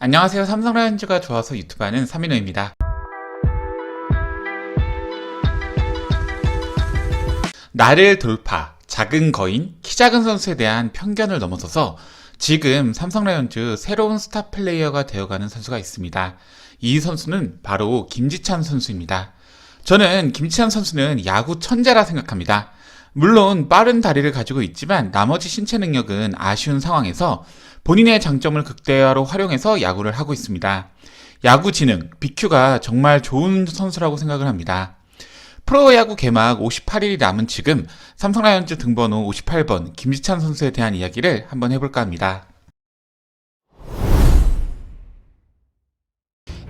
안녕하세요. 삼성 라이온즈가 좋아서 유튜브 하는 삼인호입니다. 나를 돌파, 작은 거인, 키 작은 선수에 대한 편견을 넘어서서 지금 삼성 라이온즈 새로운 스타 플레이어가 되어가는 선수가 있습니다. 이 선수는 바로 김지찬 선수입니다. 저는 김지찬 선수는 야구 천재라 생각합니다. 물론 빠른 다리를 가지고 있지만 나머지 신체 능력은 아쉬운 상황에서 본인의 장점을 극대화로 활용해서 야구를 하고 있습니다. 야구 지능, BQ가 정말 좋은 선수라고 생각을 합니다. 프로야구 개막 58일이 남은 지금 삼성 라이온즈 등번호 58번 김지찬 선수에 대한 이야기를 한번 해볼까 합니다.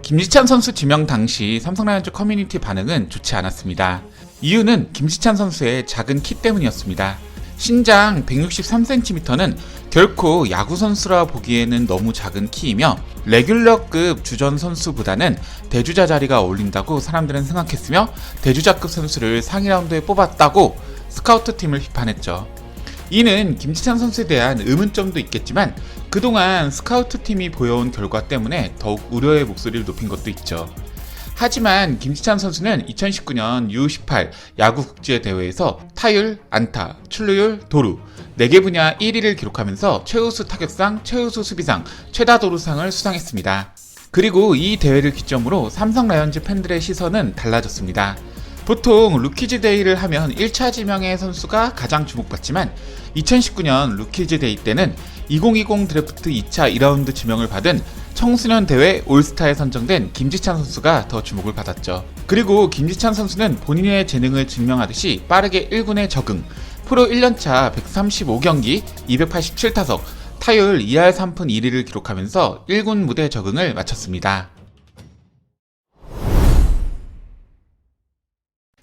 김지찬 선수 지명 당시 삼성 라이온즈 커뮤니티 반응은 좋지 않았습니다. 이유는 김지찬 선수의 작은 키 때문이었습니다. 신장 163cm는 결코 야구 선수라 보기에는 너무 작은 키이며 레귤러급 주전 선수보다는 대주자 자리가 어울린다고 사람들은 생각했으며 대주자급 선수를 상위 라운드에 뽑았다고 스카우트 팀을 비판했죠. 이는 김지찬 선수에 대한 의문점도 있겠지만 그동안 스카우트 팀이 보여온 결과 때문에 더욱 우려의 목소리를 높인 것도 있죠. 하지만 김지찬 선수는 2019년 U18 야구 국제 대회에서 타율, 안타, 출루율, 도루 4개 분야 1위를 기록하면서 최우수 타격상, 최우수 수비상, 최다 도루상을 수상했습니다. 그리고 이 대회를 기점으로 삼성 라이온즈 팬들의 시선은 달라졌습니다. 보통 루키즈 데이를 하면 1차 지명의 선수가 가장 주목받지만 2019년 루키즈 데이 때는 2020 드래프트 2차 2라운드 지명을 받은 청소년 대회 올스타에 선정된 김지찬 선수가 더 주목을 받았죠. 그리고 김지찬 선수는 본인의 재능을 증명하듯이 빠르게 1군에 적응, 프로 1년차 135경기 287타석, 타율 2할 3푼 1위를 기록하면서 1군 무대 적응을 마쳤습니다.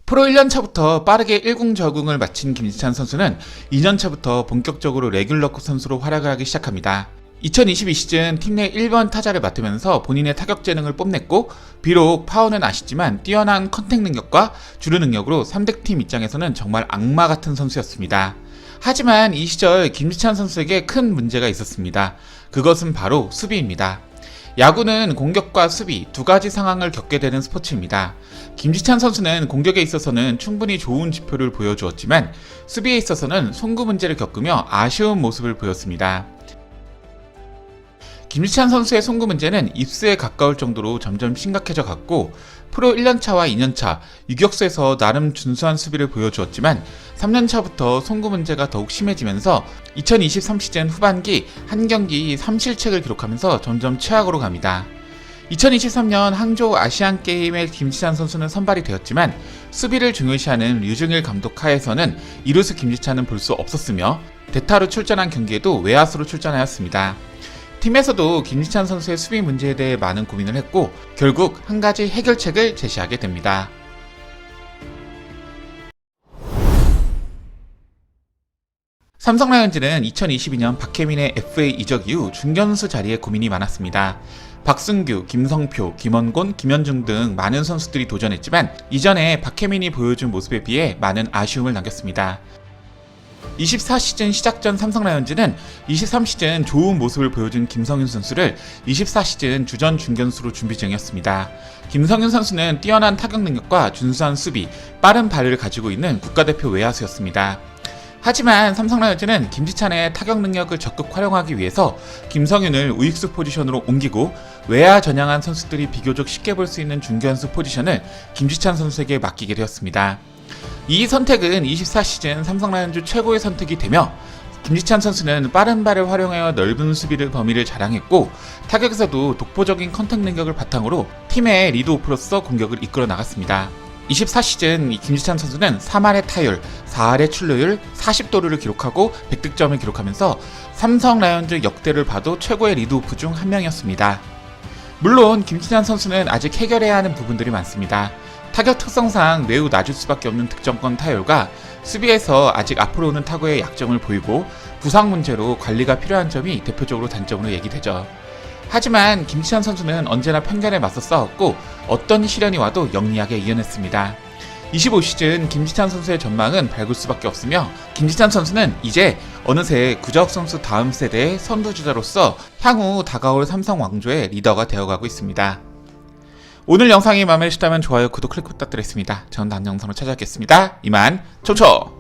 프로 1년 차부터 빠르게 1군 적응을 마친 김지찬 선수는 2년 차부터 본격적으로 레귤러급 선수로 활약을 하기 시작합니다. 2022 시즌 팀 내 1번 타자를 맡으면서 본인의 타격 재능을 뽐냈고 비록 파워는 아쉽지만 뛰어난 컨택 능력과 주루 능력으로 3대 팀 입장에서는 정말 악마 같은 선수였습니다. 하지만 이 시절 김지찬 선수에게 큰 문제가 있었습니다. 그것은 바로 수비입니다. 야구는 공격과 수비 두 가지 상황을 겪게 되는 스포츠입니다. 김지찬 선수는 공격에 있어서는 충분히 좋은 지표를 보여주었지만 수비에 있어서는 송구 문제를 겪으며 아쉬운 모습을 보였습니다. 김지찬 선수의 송구 문제는 입수에 가까울 정도로 점점 심각해져 갔고 프로 1년차와 2년차 유격수에서 나름 준수한 수비를 보여주었지만 3년차부터 송구 문제가 더욱 심해지면서 2023 시즌 후반기 한 경기 3실책을 기록하면서 점점 최악으로 갑니다. 2023년 항저우 아시안 게임에 김지찬 선수는 선발이 되었지만 수비를 중요시하는 류중일 감독 하에서는 이루스 김지찬은 볼 수 없었으며 대타로 출전한 경기에도 외야수로 출전하였습니다. 팀에서도 김지찬 선수의 수비 문제에 대해 많은 고민을 했고 결국 한 가지 해결책을 제시하게 됩니다. 삼성 라이온즈는 2022년 박혜민의 FA 이적 이후 중견수 자리에 고민이 많았습니다. 박승규, 김성표, 김원곤, 김현중 등 많은 선수들이 도전했지만 이전에 박혜민이 보여준 모습에 비해 많은 아쉬움을 남겼습니다. 24시즌 시작 전 삼성 라이온즈는 23시즌 좋은 모습을 보여준 김성윤 선수를 24시즌 주전 중견수로 준비 중이었습니다. 김성윤 선수는 뛰어난 타격 능력과 준수한 수비, 빠른 발을 가지고 있는 국가대표 외야수였습니다. 하지만 삼성 라이온즈는 김지찬의 타격 능력을 적극 활용하기 위해서 김성윤을 우익수 포지션으로 옮기고 외야 전향한 선수들이 비교적 쉽게 볼 수 있는 중견수 포지션을 김지찬 선수에게 맡기게 되었습니다. 이 선택은 24시즌 삼성 라이온즈 최고의 선택이 되며 김지찬 선수는 빠른 발을 활용하여 넓은 수비를 범위를 자랑했고 타격에서도 독보적인 컨택 능력을 바탕으로 팀의 리드 오프로서 공격을 이끌어 나갔습니다. 24시즌 김지찬 선수는 3할의 타율, 4할의 출루율, 40도루를 기록하고 100득점을 기록하면서 삼성 라이온즈 역대를 봐도 최고의 리드오프 중 한 명이었습니다. 물론 김지찬 선수는 아직 해결해야 하는 부분들이 많습니다. 타격 특성상 매우 낮을 수밖에 없는 득점권 타율과 수비에서 아직 앞으로 오는 타구의 약점을 보이고 부상 문제로 관리가 필요한 점이 대표적으로 단점으로 얘기되죠. 하지만 김지찬 선수는 언제나 편견에 맞서 싸웠고 어떤 시련이 와도 영리하게 이겨냈습니다. 25시즌 김지찬 선수의 전망은 밝을 수밖에 없으며 김지찬 선수는 이제 어느새 구자욱 선수 다음 세대의 선두주자로서 향후 다가올 삼성 왕조의 리더가 되어가고 있습니다. 오늘 영상이 마음에 드셨다면 좋아요, 구독 클릭 부탁드리겠습니다. 저는 다음 영상으로 찾아뵙겠습니다. 이만 초초!